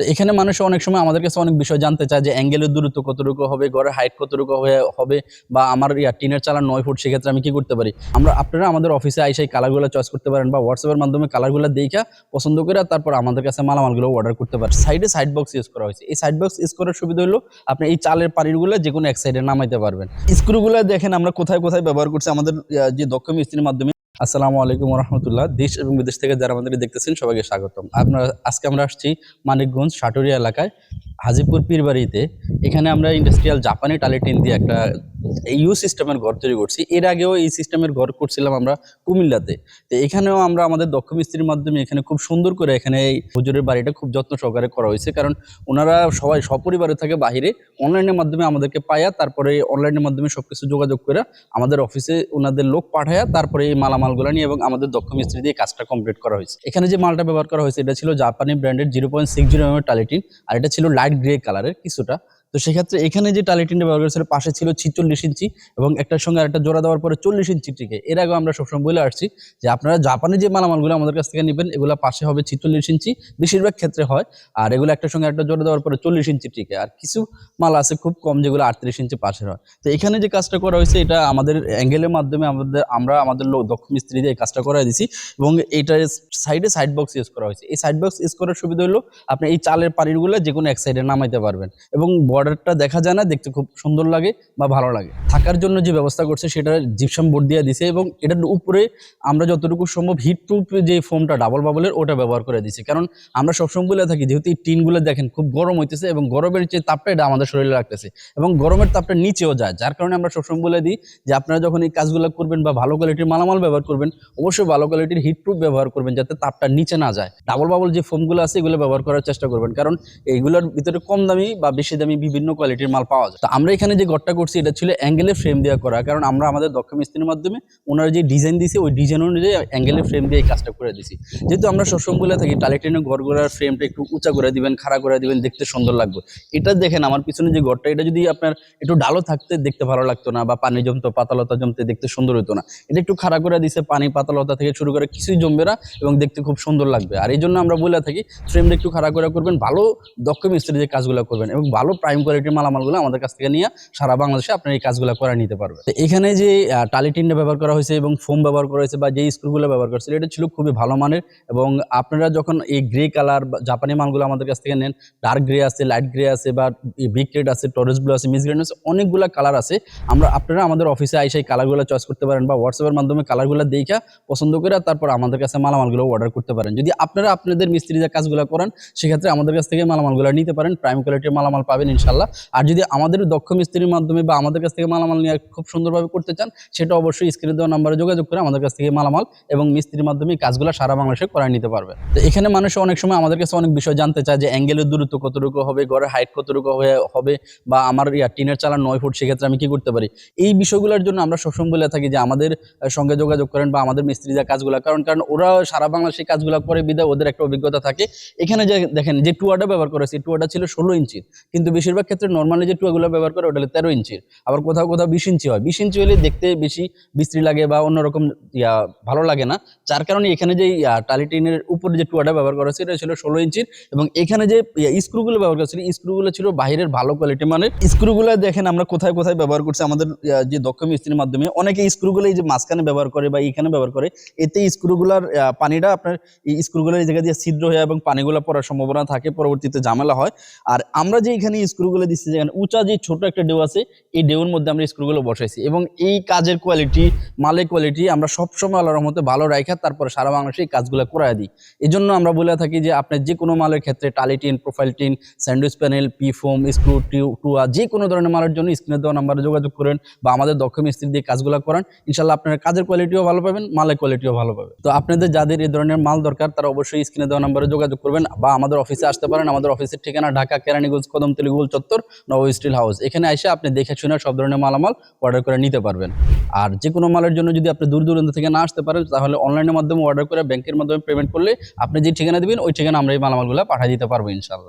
তো এখানে মানুষ অনেক সময় আমাদের কাছে অনেক বিষয় জানতে চায় যে অ্যাঙ্গেলের দূরত্ব কতটুকু হবে, ঘরের হাইট কতটুকু হবে বা আমার ইয়া টিনের চালান নয় ফুট, সেক্ষেত্রে আমি কি করতে পারি? আমরা, আপনারা আমাদের অফিসে আইসে কালারগুলো চয়েস করতে পারেন বা হোয়াটসঅ্যাপের মাধ্যমে কালারগুলো দেখা পছন্দ করে তারপর আমাদের কাছে মালামালগুলো অর্ডার করতে পারেন। সাইডে সাইড বক্স ইউজ করা হয়েছে। এই সাইড বক্স ইউজ করার সুবিধা হলো আপনি এই চালের পানিরগুলো যে কোনো এক সাইডে নামাইতে পারবেন। স্ক্রুগুলো দেখেন আমরা কোথায় কোথায় ব্যবহার করছি, আমাদের যে দক্ষ মিস্ত্রির মাধ্যমে আসসালামু আলাইকুম রহমতুল্লাহ দেশ এবং বিদেশ থেকে যারা আমাদের দেখতেছেন, সবাইকে স্বাগতম। আপনারা, আজকে আমরা আসছি মানিকগঞ্জ সাটুরিয়া এলাকায়। হাজিপুর পীরবাড়িতে এখানে আমরা ইন্ডাস্ট্রিয়াল জাপানি টালিটিন দিয়ে একটা ইউ সিস্টেমের ঘর তৈরি করছি। এর আগেও এই সিস্টেমের ঘর করছিলাম আমরা কুমিল্লাতে। তো এখানেও আমরা আমাদের দক্ষ মিস্ত্রির মাধ্যমে এখানে খুব সুন্দর করে এখানে এই হুজুরের বাড়িটা খুব যত্ন সহকারে করা হয়েছে। কারণ ওনারা সবাই সপরিবারে থাকে বাহিরে অনলাইনের মাধ্যমে আমাদেরকে পায়া তারপরে অনলাইনের মাধ্যমে সবকিছু যোগাযোগ করে আমাদের অফিসে ওনাদের লোক পাঠায়া তারপরে এই মালামালগুলো নিয়ে এবং আমাদের দক্ষ মিস্ত্রি দিয়ে কাজটা কমপ্লিট করা হয়েছে। এখানে যে মালটা ব্যবহার করা হয়েছে, এটা ছিল জাপানি ব্র্যান্ডের zero point six zero M টালিটিন, আর এটা ছিল লাইট গ্রে কালারের কিছুটা তো সেক্ষেত্রে এখানে যে টালিটিনটা ব্যবহার করেছিল, পাশে ছিল ছিচল্লিশ ইঞ্চি এবং একটার সঙ্গে আরেকটা জোড়া দেওয়ার পরে চল্লিশ ইঞ্চি টিকে এর আগে আমরা সবসময় বলে আসছি যে আপনারা জাপানি যে মালামালগুলো আমাদের কাছ থেকে নেবেন, এগুলো পাশে হবে ছিচল্লিশ ইঞ্চি, বেশিরভাগ ক্ষেত্রে হয়। আর এগুলো একটার সঙ্গে একটা জোড়া দেওয়ার পরে চল্লিশ ইঞ্চি টিকে আর কিছু মাল আছে খুব কম যেগুলো আটত্রিশ ইঞ্চি পাশের হয়। তো এখানে যে কাজটা করা হয়েছে, এটা আমাদের অ্যাঙ্গেলের মাধ্যমে আমাদের, আমরা আমাদের লোক দক্ষ মিস্ত্রি দিয়ে কাজটা করাই দিছি এবং এইটা সাইডে সাইড বক্স ইউজ করা হয়েছে। এই সাইড বক্স ইউজ করার সুবিধা হলো, আপনি এই চালের পানিরগুলো যে কোনো এক সাইডে নামাইতে পারবেন এবং বর্ডারটা দেখা যায় না, দেখতে খুব সুন্দর লাগে বা ভালো লাগে। থাকার জন্য যে ব্যবস্থা করছে সেটা জিপসাম বোর্ড দিয়ে দিছে এবং এটার উপরে আমরা যতটুকু সম্ভব হিট প্রুফ যে ফোমটা ডাবল বাবলের ওটা ব্যবহার করে দিছি। কারণ আমরা সবসময় বলে থাকি, যেহেতু এই টিনগুলো দেখেন খুব গরম হইতেছে এবং গরমের যে তাপটা এটা আমাদের শরীরে রাখতেছে এবং গরমের তাপটা নিচেও যায়, যার কারণে আমরা সবসময় বলে দিই যে আপনারা যখন এই কাজগুলো করবেন বা ভালো কোয়ালিটির মালামাল ব্যবহার করবেন, অবশ্যই ভালো কোয়ালিটির হিট প্রুফ ব্যবহার করবেন যাতে তাপটা নিচে না যায়। ডাবল বাবল যে ফোমগুলো আছে, এগুলো ব্যবহার করার চেষ্টা করবেন। কারণ এইগুলোর ভিতরে কম দামি বা বেশি দামি বিভিন্ন কোয়ালিটির মাল পাওয়া যায়। তো আমরা এখানে যে ঘরটা করছি, এটা ছিল অ্যাঙ্গেলের ফ্রেম দেওয়া করা। কারণ আমরা আমাদের দক্ষ মিস্ত্রির মাধ্যমে ওনারা যে ডিজাইন দিয়েছে ওই ডিজাইন অনুযায়ী অ্যাঙ্গেলের ফ্রেম দিয়ে এই কাজটা করে দিছি। যেহেতু আমরা সবসময় বলে থাকি টালিটিনের ঘরগুলোর ফ্রেমটা একটু উঁচা করে দিবেন, খাড়া করে দিবেন, দেখতে সুন্দর লাগবে। এটা দেখেন, আমার পিছনে যে ঘরটা এটা যদি আপনার একটু ডালো থাকতে দেখতে ভালো লাগতো না, বা পানি জমতো, পাতালতা জমতে দেখতে সুন্দর হতো না। এটা একটু খাড়া করে দিছে, পানি পাতালতা থেকে শুরু করে কিছুই জমবে না, এবং দেখতে খুব সুন্দর লাগবে। আর এই জন্য আমরা বলে থাকি ফ্রেমটা একটু খাড়া করে করবেন, ভালো দক্ষ মিস্ত্রি যে কাজগুলো করবেন, এবং ভালো প্রাইম কোয়ালিটির মালামালগুলো আমাদের কাছ থেকে নিয়ে সারা বাংলাদেশে আপনার এই কাজগুলো করে নিতে পারবে এখানে যে টালি টিনটা ব্যবহার করা হয়েছে এবং ফোম ব্যবহার করা হয়েছে বা যে স্ক্রুগুলো ব্যবহার করেছিল এটা ছিল খুবই ভালো মানের এবং আপনারা যখন এই গ্রে কালার জাপানি মালগুলো আমাদের কাছ থেকে নেন ডার্ক গ্রে আছে লাইট গ্রে আছে বা বিগ রেড আছে টরেস ব্লু আছে মিস গ্রেন আছে, অনেকগুলো কালার আছে। আমরা, আপনারা আমাদের অফিসে আইসে এই কালারগুলো চয়েস করতে পারেন বা হোয়াটসঅ্যাপের মাধ্যমে কালারগুলো দেখা পছন্দ করে তারপর আমাদের কাছে মালামালগুলো অর্ডার করতে পারেন। যদি আপনারা আপনাদের মিস্ত্রি যে কাজগুলো করেন, সেক্ষেত্রে আমাদের কাছ থেকে মালামালগুলো নিতে পারেন প্রাইম কোয়ালিটির মালামাল পাবেন ইনশাল্লাহ আর যদি আমাদের দক্ষ মিস্ত্রির মাধ্যমে বা আমাদের কাছ থেকে মালামাল নিয়ে খুব সুন্দরভাবে করতে চান, সেটা অবশ্যই স্ক্রিনে দেওয়া নাম্বারে যোগাযোগ করে আমাদের কাছ থেকে মালামাল এবং মিস্ত্রির মাধ্যমে কাজগুলো সারা বাংলাদেশে করায় নিতে পারবে। তো এখানে মানুষ অনেক সময় আমাদের কাছে অনেক বিষয় জানতে চায় যে অ্যাঙ্গেলের দূরত্ব কতটুকু হবে, ঘরের হাইট কতটুকু হবে বা আমার ইয়া টিনের চালান নয় ফুট, সেক্ষেত্রে আমি কি করতে পারি? এই বিষয়গুলোর জন্য আমরা সবসময় বলে থাকি যে আমাদের সঙ্গে যোগাযোগ করেন বা আমাদের মিস্ত্রি যা কাজগুলো, কারণ কারণ ওরা সারা বাংলাদেশে কাজগুলো করে বিদায় ওদের একটা অভিজ্ঞতা থাকে। এখানে যে দেখেন যে টুয়াটা ব্যবহার করেছে টুয়াটা ছিল ষোলো ইঞ্চির কিন্তু বেশিরভাগ ক্ষেত্রে নর্মালি যে টুয়াগুলো ব্যবহার করে ওটা হলো তেরো ইঞ্চির আবার কোথাও কোথাও বিশ ইঞ্চি হয়। বিশ ইঞ্চি হলে দেখতে বেশি বিশ্রী লাগে বা অন্যরকম, ইয়া, ভালো লাগে না। যার কারণে এখানে যে টালিটিনের উপরে যে টুয়াটা ব্যবহার করা হয়েছে, এটা ছিল ষোলো ইঞ্চির এবং এখানে যে স্ক্রুগুলো ব্যবহার করা ছিল স্ক্রুগুলো ছিল বাইরের ভালো কোয়ালিটি মানে স্ক্রুগুলো দেখেন আমরা কোথায় কোথায় ব্যবহার করছি, আমাদের যে দক্ষ মিস্ত্রির মাধ্যমে। অনেকে স্ক্রুগুলো এই যে মাঝখানে ব্যবহার করে বা এখানে ব্যবহার করে, এতে স্ক্রুগুলার পানিটা আপনার এই স্ক্রুগুলোর এই জায়গা দিয়ে ছিদ্র হয়ে এবং পানিগুলো পড়ার সম্ভাবনা থাকে, পরবর্তীতে ঝামেলা হয়। আর আমরা যে এখানে স্ক্রুগুলো দিচ্ছি যেখানে উঁচা যে ছোট একটা ডেউ আছে, এই ডেউর মধ্যে আমরা স্ক্রুগুলো বসাইছি। এবং এই কাজের কোয়ালিটি মালের কোয়ালিটি আমরা সবসময় আল্লাহর রহমতে ভালো রাখা তারপরে সারা বাংলাদেশে এই কাজগুলো করায় দিই। এই জন্য আমরা বলে থাকি যে আপনার যে কোনো মালের ক্ষেত্রে টালিটিন profile tin sandwich panel P foam screw টুয়া, যে কোনো ধরনের মালের জন্য স্ক্রিনে দেওয়া নাম্বারে যোগাযোগ করেন বা আমাদের দক্ষ মিস্ত্রি দিয়ে কাজগুলো করান ইনশাল্লাহ আপনার কাজের কোয়ালিটিও ভালো পাবেন, মালের কোয়ালিটিও ভালো পাবেন। তো আপনাদের যাদের এই ধরনের মাল দরকার, তারা অবশ্যই স্ক্রিনে দেওয়া নাম্বারে যোগাযোগ করবেন বা আমাদের অফিসে আসতে পারেন। আমাদের অফিসের ঠিকানা ঢাকা, কেরানীগঞ্জ, কদমতলি গোল চত্বর নব স্টিল হাউস। এখানে এসে আপনি দেখে শুনে সব ধরনের মালামাল অর্ডার করে নিতে পারবেন। আর যে কোনো মালের জন্য যদি আপনি দূর দূরান্ত থেকে না আসতে পারেন, তাহলে অনলাইনের মাধ্যমে অর্ডার করে ব্যাংকের মাধ্যমে পেমেন্ট করলে আপনি যে ঠিকানা দেবেন, ওই ঠিকানা আমরা এই মালামালগুলো পাঠিয়ে দিতে পারব ইনশাল্লাহ